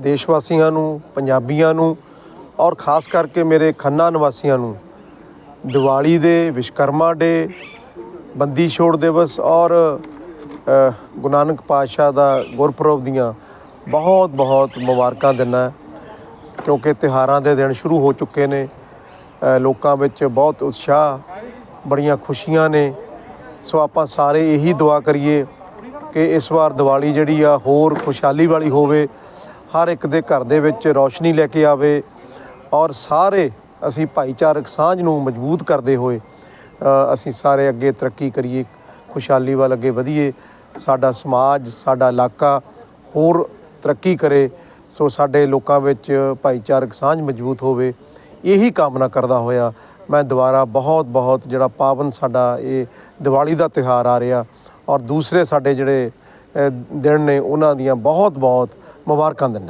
ਦੇਸ਼ ਵਾਸੀਆਂ ਨੂੰ, ਪੰਜਾਬੀਆਂ ਨੂੰ ਔਰ ਖਾਸ ਕਰਕੇ ਮੇਰੇ ਖੰਨਾ ਨਿਵਾਸੀਆਂ ਨੂੰ ਦੀਵਾਲੀ ਦੇ ਵਿਸ਼ਕਰਮਾ ਡੇ, ਬੰਦੀ ਛੋੜ ਦਿਵਸ ਔਰ ਗੁਰੂ ਨਾਨਕ ਪਾਤਸ਼ਾਹ ਦਾ ਗੁਰਪੁਰਬ ਦੀਆਂ ਬਹੁਤ ਬਹੁਤ ਮੁਬਾਰਕਾਂ ਦਿੰਦਾ ਕਿਉਂਕਿ ਤਿਹਾਰਾਂ ਦੇ ਦਿਨ ਸ਼ੁਰੂ ਹੋ ਚੁੱਕੇ ਨੇ ਲੋਕਾਂ ਵਿੱਚ ਬਹੁਤ ਉਤਸ਼ਾਹ, ਬੜੀਆਂ ਖੁਸ਼ੀਆਂ ਨੇ। ਸੋ ਆਪਾਂ ਸਾਰੇ ਇਹੀ ਦੁਆ ਕਰੀਏ ਕਿ ਇਸ ਵਾਰ ਦੀਵਾਲੀ ਜਿਹੜੀ ਆ ਹੋਰ ਖੁਸ਼ਹਾਲੀ ਵਾਲੀ ਹੋਵੇ ਹਰ ਇੱਕ ਦੇ ਘਰ ਦੇ ਵਿੱਚ ਰੌਸ਼ਨੀ ਲੈ ਕੇ ਆਵੇ ਔਰ ਸਾਰੇ ਅਸੀਂ ਭਾਈਚਾਰਕ ਸਾਂਝ ਨੂੰ ਮਜ਼ਬੂਤ ਕਰਦੇ ਹੋਏ ਅਸੀਂ ਸਾਰੇ ਅੱਗੇ ਤਰੱਕੀ ਕਰੀਏ, ਖੁਸ਼ਹਾਲੀ ਵੱਲ ਅੱਗੇ ਵਧੀਏ, ਸਾਡਾ ਸਮਾਜ, ਸਾਡਾ ਇਲਾਕਾ ਹੋਰ ਤਰੱਕੀ ਕਰੇ, ਸੋ ਸਾਡੇ ਲੋਕਾਂ ਵਿੱਚ ਭਾਈਚਾਰਕ ਸਾਂਝ ਮਜ਼ਬੂਤ ਹੋਵੇ, ਇਹੀ ਕਾਮਨਾ ਕਰਦਾ ਹੋਇਆ ਮੈਂ ਦੁਬਾਰਾ ਬਹੁਤ ਬਹੁਤ ਜਿਹੜਾ ਪਾਵਨ ਸਾਡਾ ਇਹ ਦੀਵਾਲੀ ਦਾ ਤਿਉਹਾਰ ਆ ਰਿਹਾ ਔਰ ਦੂਸਰੇ ਸਾਡੇ ਜਿਹੜੇ ਦਿਨ ਨੇ ਉਹਨਾਂ ਦੀਆਂ ਬਹੁਤ ਬਹੁਤ ਮੁਬਾਰਕਾਂ ਦਿੰਦਾ